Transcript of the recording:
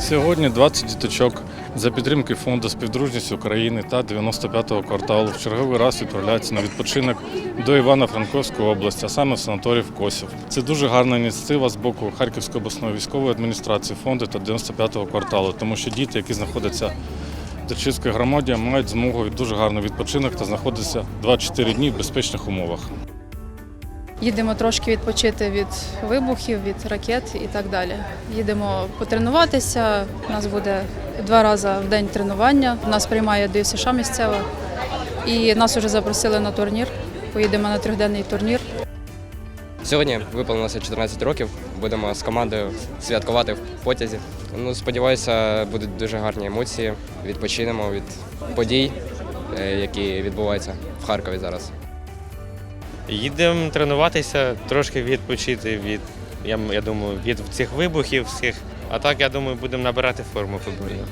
Сьогодні 20 діточок за підтримки фонду співдружність України та 95-го кварталу в черговий раз відправляються на відпочинок до Івано-Франковської області, а саме в санаторій в Косів. Це дуже гарна ініціатива з боку Харківської обласної військової адміністрації фонду та 95-го кварталу, тому що діти, які знаходяться в Дерчинській громаді, мають змогу дуже гарний відпочинок та знаходитися 24 дні в безпечних умовах. Їдемо трошки відпочити від вибухів, від ракет і так далі. Їдемо потренуватися. У нас буде два рази в день тренування. Нас приймає ДЮСШ місцева. І нас вже запросили на турнір. Поїдемо на трьохденний турнір. Сьогодні виповнилося 14 років. Будемо з командою святкувати в потязі. Ну, сподіваюся, будуть дуже гарні емоції. Відпочинемо від подій, е, які відбуваються в Харкові зараз. Їдемо тренуватися, трошки відпочити від, я, я думаю, від цих вибухів всіх. А так, я думаю, будемо набирати форму футбольну.